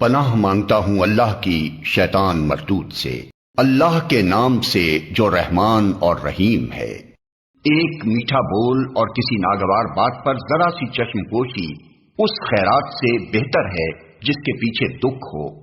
پناہ مانگتا ہوں اللہ کی شیطان مردود سے۔ اللہ کے نام سے جو رحمان اور رحیم ہے۔ ایک میٹھا بول اور کسی ناگوار بات پر ذرا سی چشم پوشی اس خیرات سے بہتر ہے جس کے پیچھے دکھ ہو۔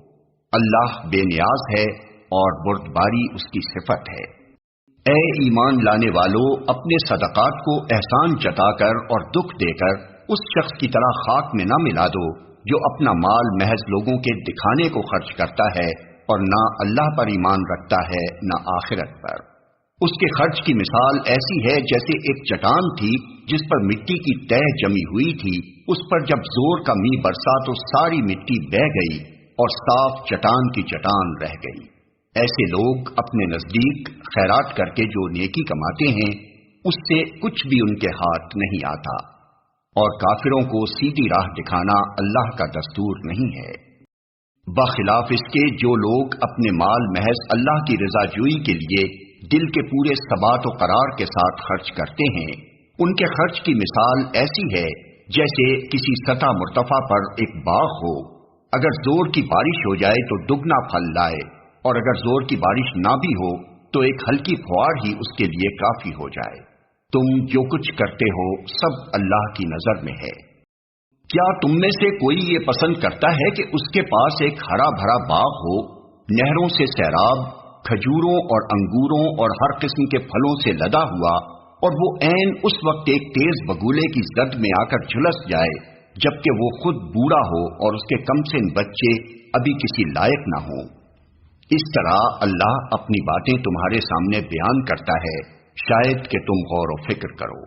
اللہ بے نیاز ہے اور بردباری اس کی صفت ہے۔ اے ایمان لانے والوں اپنے صدقات کو احسان جتا کر اور دکھ دے کر اس شخص کی طرح خاک میں نہ ملا دو۔ جو اپنا مال محض لوگوں کے دکھانے کو خرچ کرتا ہے اور نہ اللہ پر ایمان رکھتا ہے، نہ آخرت پر۔ اس کے خرچ کی مثال ایسی ہے جیسے ایک چٹان تھی جس پر مٹی کی تہ جمی ہوئی تھی۔ اس پر جب زور کا می برسا تو ساری مٹی بہ گئی اور صاف چٹان کی چٹان رہ گئی۔ ایسے لوگ اپنے نزدیک خیرات کر کے جو نیکی کماتے ہیں، اس سے کچھ بھی ان کے ہاتھ نہیں آتا۔ اور کافروں کو سیدھی راہ دکھانا اللہ کا دستور نہیں ہے۔ بخلاف اس کے جو لوگ اپنے مال محض اللہ کی رضا جوئی کے لیے دل کے پورے ثبات و قرار کے ساتھ خرچ کرتے ہیں، ان کے خرچ کی مثال ایسی ہے جیسے کسی سطح مرتفع پر ایک باغ ہو۔ اگر زور کی بارش ہو جائے تو دگنا پھل لائے، اور اگر زور کی بارش نہ بھی ہو تو ایک ہلکی فوار ہی اس کے لیے کافی ہو جائے۔ تم جو کچھ کرتے ہو سب اللہ کی نظر میں ہے۔ کیا تم میں سے کوئی یہ پسند کرتا ہے کہ اس کے پاس ایک ہرا بھرا باغ ہو؟ نہروں سے سیراب، کھجوروں اور انگوروں اور ہر قسم کے پھلوں سے لدا ہوا اور وہ عین اس وقت ایک تیز بگولے کی زد میں آ کر جھلس جائے، جبکہ وہ خود بوڑھا ہو اور اس کے کم سے بچے ابھی کسی لائق نہ ہوں۔ اس طرح اللہ اپنی باتیں تمہارے سامنے بیان کرتا ہے۔ شاید کہ تم غور و فکر کرو۔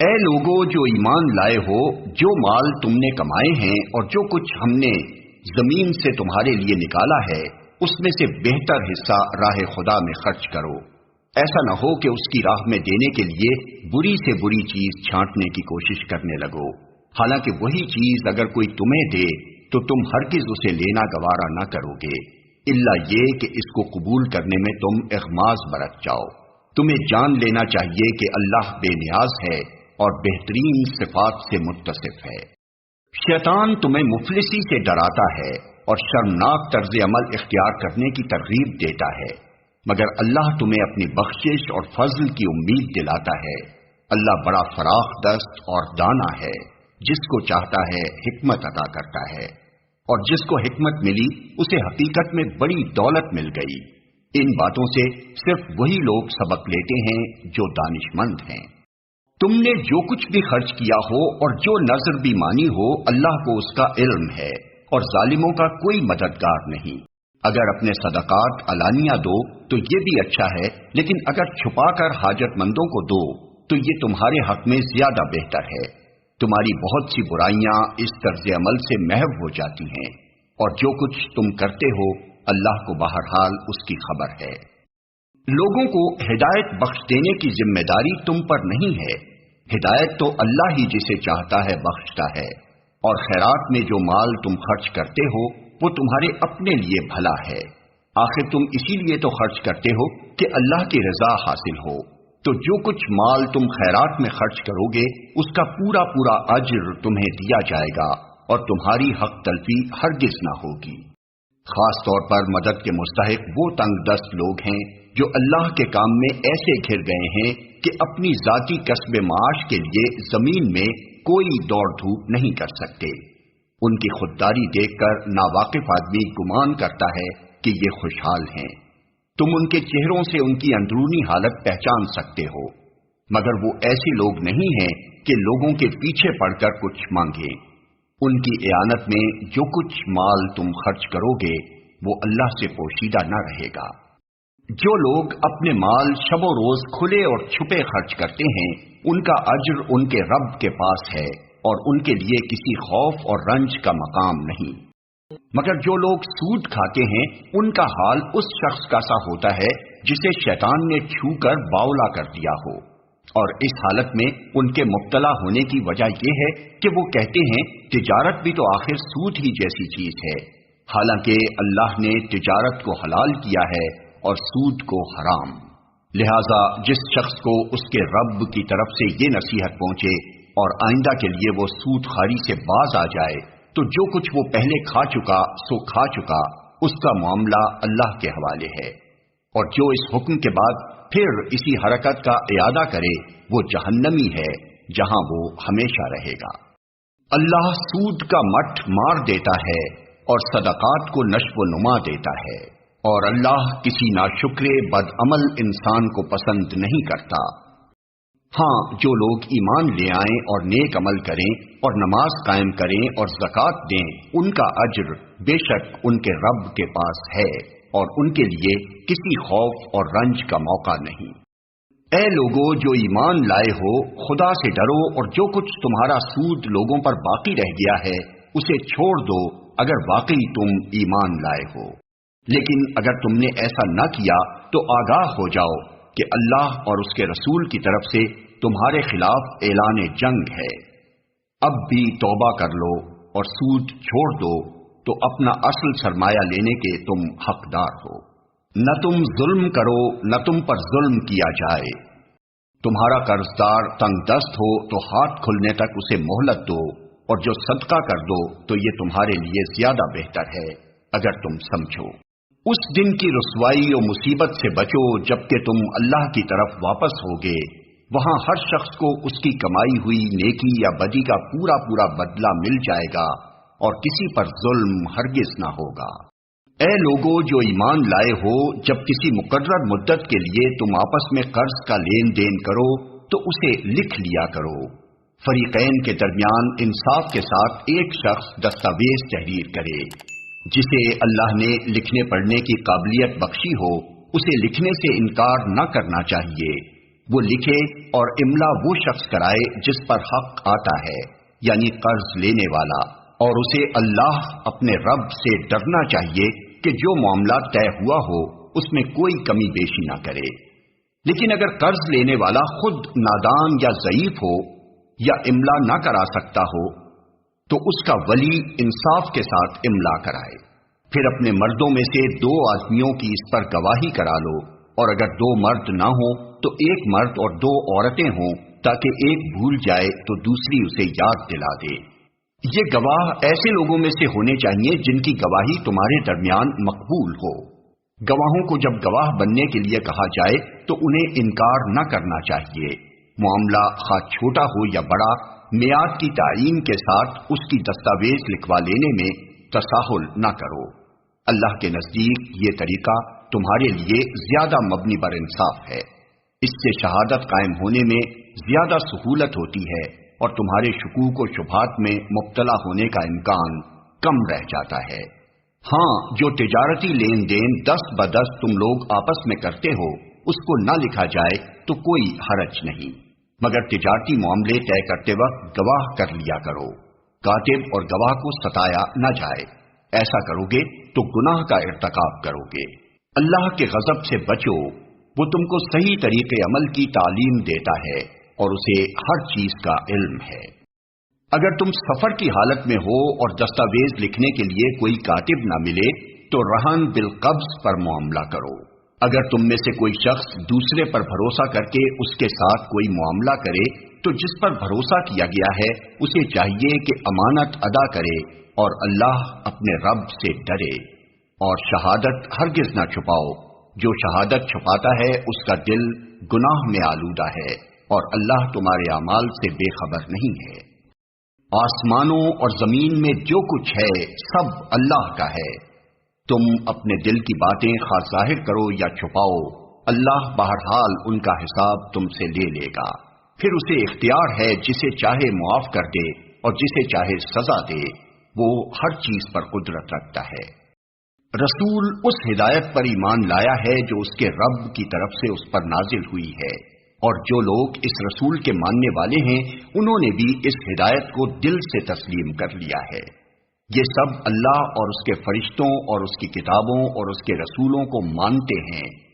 اے لوگوں جو ایمان لائے ہو، جو مال تم نے کمائے ہیں اور جو کچھ ہم نے زمین سے تمہارے لیے نکالا ہے، اس میں سے بہتر حصہ راہ خدا میں خرچ کرو۔ ایسا نہ ہو کہ اس کی راہ میں دینے کے لیے بری سے بری چیز چھانٹنے کی کوشش کرنے لگو۔ حالانکہ وہی چیز اگر کوئی تمہیں دے، تو تم ہرگز اسے لینا گوارا نہ کرو گے۔ اللہ یہ کہ اس کو قبول کرنے میں تم اخماز برت جاؤ۔ تمہیں جان لینا چاہیے کہ اللہ بے نیاز ہے اور بہترین صفات سے متصف ہے۔ شیطان تمہیں مفلسی سے ڈراتا ہے اور شرمناک طرز عمل اختیار کرنے کی ترغیب دیتا ہے۔ مگر اللہ تمہیں اپنی بخشش اور فضل کی امید دلاتا ہے۔ اللہ بڑا فراخ دست اور دانا ہے، جس کو چاہتا ہے حکمت ادا کرتا ہے۔ اور جس کو حکمت ملی، اسے حقیقت میں بڑی دولت مل گئی۔ ان باتوں سے صرف وہی لوگ سبق لیتے ہیں جو دانش مند ہیں۔ تم نے جو کچھ بھی خرچ کیا ہو اور جو نظر بھی مانی ہو، اللہ کو اس کا علم ہے اور ظالموں کا کوئی مددگار نہیں۔ اگر اپنے صدقات علانیہ دو تو یہ بھی اچھا ہے، لیکن اگر چھپا کر حاجت مندوں کو دو تو یہ تمہارے حق میں زیادہ بہتر ہے۔ تمہاری بہت سی برائیاں اس طرز عمل سے محو ہو جاتی ہیں اور جو کچھ تم کرتے ہو اللہ کو بہرحال اس کی خبر ہے۔ لوگوں کو ہدایت بخش دینے کی ذمہ داری تم پر نہیں ہے۔ ہدایت تو اللہ ہی جسے چاہتا ہے بخشتا ہے۔ اور خیرات میں جو مال تم خرچ کرتے ہو، وہ تمہارے اپنے لیے بھلا ہے۔ آخر تم اسی لیے تو خرچ کرتے ہو کہ اللہ کی رضا حاصل ہو۔ تو جو کچھ مال تم خیرات میں خرچ کرو گے، اس کا پورا پورا اجر تمہیں دیا جائے گا اور تمہاری حق تلفی ہرگز نہ ہوگی۔ خاص طور پر مدد کے مستحق وہ تنگ دست لوگ ہیں جو اللہ کے کام میں ایسے گھر گئے ہیں کہ اپنی ذاتی قصب معاش کے لیے زمین میں کوئی دوڑ دھوپ نہیں کر سکتے۔ ان کی خودداری دیکھ کر ناواقف آدمی گمان کرتا ہے کہ یہ خوشحال ہیں۔ تم ان کے چہروں سے ان کی اندرونی حالت پہچان سکتے ہو۔ مگر وہ ایسے لوگ نہیں ہیں کہ لوگوں کے پیچھے پڑ کر کچھ مانگیں۔ ان کی اعانت میں جو کچھ مال تم خرچ کرو گے، وہ اللہ سے پوشیدہ نہ رہے گا۔ جو لوگ اپنے مال شب و روز کھلے اور چھپے خرچ کرتے ہیں، ان کا اجر ان کے رب کے پاس ہے اور ان کے لیے کسی خوف اور رنج کا مقام نہیں۔ مگر جو لوگ سود کھاتے ہیں، ان کا حال اس شخص کا سا ہوتا ہے جسے شیطان نے چھو کر باولا کر دیا ہو۔ اور اس حالت میں ان کے مبتلا ہونے کی وجہ یہ ہے کہ وہ کہتے ہیں تجارت بھی تو آخر سود ہی جیسی چیز ہے۔ حالانکہ اللہ نے تجارت کو حلال کیا ہے اور سود کو حرام۔ لہذا جس شخص کو اس کے رب کی طرف سے یہ نصیحت پہنچے اور آئندہ کے لیے وہ سود خاری سے باز آ جائے، تو جو کچھ وہ پہلے کھا چکا سو کھا چکا، اس کا معاملہ اللہ کے حوالے ہے۔ اور جو اس حکم کے بعد پھر اسی حرکت کا ارادہ کرے، وہ جہنمی ہے، جہاں وہ ہمیشہ رہے گا۔ اللہ سود کا مٹھ مار دیتا ہے اور صدقات کو نشو و نما دیتا ہے۔ اور اللہ کسی ناشکرے بد عمل انسان کو پسند نہیں کرتا۔ ہاں جو لوگ ایمان لے آئیں اور نیک عمل کریں اور نماز قائم کریں اور زکوٰۃ دیں، ان کا اجر بے شک ان کے رب کے پاس ہے۔ اور ان کے لیے کسی خوف اور رنج کا موقع نہیں۔ اے لوگوں جو ایمان لائے ہو، خدا سے ڈرو اور جو کچھ تمہارا سود لوگوں پر باقی رہ گیا ہے، اسے چھوڑ دو اگر واقعی تم ایمان لائے ہو۔ لیکن اگر تم نے ایسا نہ کیا، تو آگاہ ہو جاؤ کہ اللہ اور اس کے رسول کی طرف سے تمہارے خلاف اعلان جنگ ہے۔ اب بھی توبہ کر لو اور سود چھوڑ دو۔ تو اپنا اصل سرمایہ لینے کے تم حقدار ہو۔ نہ تم ظلم کرو، نہ تم پر ظلم کیا جائے۔ تمہارا قرض دار تنگ دست ہو تو ہاتھ کھلنے تک اسے مہلت دو، اور جو صدقہ کر دو تو یہ تمہارے لیے زیادہ بہتر ہے، اگر تم سمجھو۔ اس دن کی رسوائی و مصیبت سے بچو جبکہ تم اللہ کی طرف واپس ہوگے۔ وہاں ہر شخص کو اس کی کمائی ہوئی نیکی یا بدی کا پورا پورا بدلہ مل جائے گا۔ اور کسی پر ظلم ہرگز نہ ہوگا۔ اے لوگوں جو ایمان لائے ہو، جب کسی مقرر مدت کے لیے تم آپس میں قرض کا لین دین کرو، تو اسے لکھ لیا کرو۔ فریقین کے درمیان انصاف کے ساتھ ایک شخص دستاویز تحریر کرے۔ جسے اللہ نے لکھنے پڑھنے کی قابلیت بخشی ہو، اسے لکھنے سے انکار نہ کرنا چاہیے۔ وہ لکھے اور املا وہ شخص کرائے جس پر حق آتا ہے یعنی قرض لینے والا۔ اور اسے اللہ اپنے رب سے ڈرنا چاہیے کہ جو معاملہ طے ہوا ہو، اس میں کوئی کمی بیشی نہ کرے۔ لیکن اگر قرض لینے والا خود نادان یا ضعیف ہو یا املا نہ کرا سکتا ہو، تو اس کا ولی انصاف کے ساتھ املا کرائے۔ پھر اپنے مردوں میں سے دو آدمیوں کی اس پر گواہی کرا لو۔ اور اگر دو مرد نہ ہو تو ایک مرد اور دو عورتیں ہوں، تاکہ ایک بھول جائے تو دوسری اسے یاد دلا دے۔ یہ گواہ ایسے لوگوں میں سے ہونے چاہیے جن کی گواہی تمہارے درمیان مقبول ہو۔ گواہوں کو جب گواہ بننے کے لیے کہا جائے تو انہیں انکار نہ کرنا چاہیے۔ معاملہ خواہ چھوٹا ہو یا بڑا میاد کی تعین کے ساتھ اس کی دستاویز لکھوا لینے میں تساہل نہ کرو۔ اللہ کے نزدیک یہ طریقہ تمہارے لیے زیادہ مبنی بر انصاف ہے۔ اس سے شہادت قائم ہونے میں زیادہ سہولت ہوتی ہے۔ اور تمہارے شکوک و شبہات میں مبتلا ہونے کا امکان کم رہ جاتا ہے۔ ہاں جو تجارتی لین دین دس بدس تم لوگ آپس میں کرتے ہو، اس کو نہ لکھا جائے تو کوئی حرج نہیں۔ مگر تجارتی معاملے طے کرتے وقت گواہ کر لیا کرو۔ کاتب اور گواہ کو ستایا نہ جائے۔ ایسا کرو گے تو گناہ کا ارتکاب کرو گے۔ اللہ کے غضب سے بچو۔ وہ تم کو صحیح طریقے عمل کی تعلیم دیتا ہے۔ اور اسے ہر چیز کا علم ہے۔ اگر تم سفر کی حالت میں ہو اور دستاویز لکھنے کے لیے کوئی کاتب نہ ملے، تو رہن بالقبض پر معاملہ کرو۔ اگر تم میں سے کوئی شخص دوسرے پر بھروسہ کر کے اس کے ساتھ کوئی معاملہ کرے، تو جس پر بھروسہ کیا گیا ہے، اسے چاہیے کہ امانت ادا کرے اور اللہ اپنے رب سے ڈرے۔ اور شہادت ہرگز نہ چھپاؤ۔ جو شہادت چھپاتا ہے، اس کا دل گناہ میں آلودہ ہے۔ اور اللہ تمہارے اعمال سے بے خبر نہیں ہے۔ آسمانوں اور زمین میں جو کچھ ہے، سب اللہ کا ہے۔ تم اپنے دل کی باتیں خاص ظاہر کرو یا چھپاؤ، اللہ بہرحال ان کا حساب تم سے لے لے گا۔ پھر اسے اختیار ہے جسے چاہے معاف کر دے اور جسے چاہے سزا دے، وہ ہر چیز پر قدرت رکھتا ہے۔ رسول اس ہدایت پر ایمان لایا ہے جو اس کے رب کی طرف سے اس پر نازل ہوئی ہے۔ اور جو لوگ اس رسول کے ماننے والے ہیں، انہوں نے بھی اس ہدایت کو دل سے تسلیم کر لیا ہے۔ یہ سب اللہ اور اس کے فرشتوں اور اس کی کتابوں اور اس کے رسولوں کو مانتے ہیں۔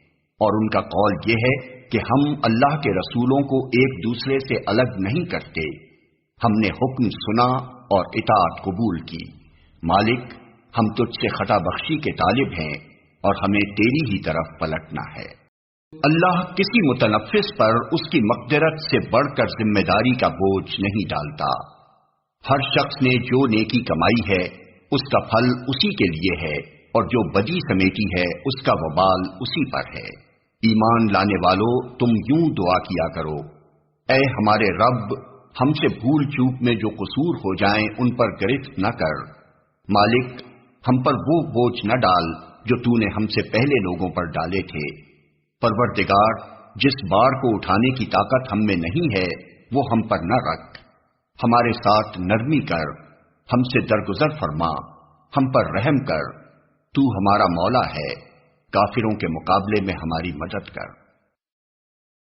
اور ان کا قول یہ ہے کہ ہم اللہ کے رسولوں کو ایک دوسرے سے الگ نہیں کرتے۔ ہم نے حکم سنا اور اطاعت قبول کی۔ مالک، ہم تجھ سے خطا بخشی کے طالب ہیں اور ہمیں تیری ہی طرف پلٹنا ہے۔ اللہ کسی متنفس پر اس کی مقدرت سے بڑھ کر ذمہ داری کا بوجھ نہیں ڈالتا۔ ہر شخص نے جو نیکی کمائی ہے، اس کا پھل اسی کے لیے ہے، اور جو بدی سمیٹی ہے، اس کا وبال اسی پر ہے۔ ایمان لانے والوں تم یوں دعا کیا کرو۔ اے ہمارے رب، ہم سے بھول چوک میں جو قصور ہو جائیں، ان پر گرفت نہ کر۔ مالک، ہم پر وہ بوجھ نہ ڈال جو تو نے ہم سے پہلے لوگوں پر ڈالے تھے۔ پروردگار، جس بار کو اٹھانے کی طاقت ہم میں نہیں ہے، وہ ہم پر نہ رکھ۔ ہمارے ساتھ نرمی کر۔ ہم سے درگزر فرما۔ ہم پر رحم کر۔ تو ہمارا مولا ہے۔ کافروں کے مقابلے میں ہماری مدد کر۔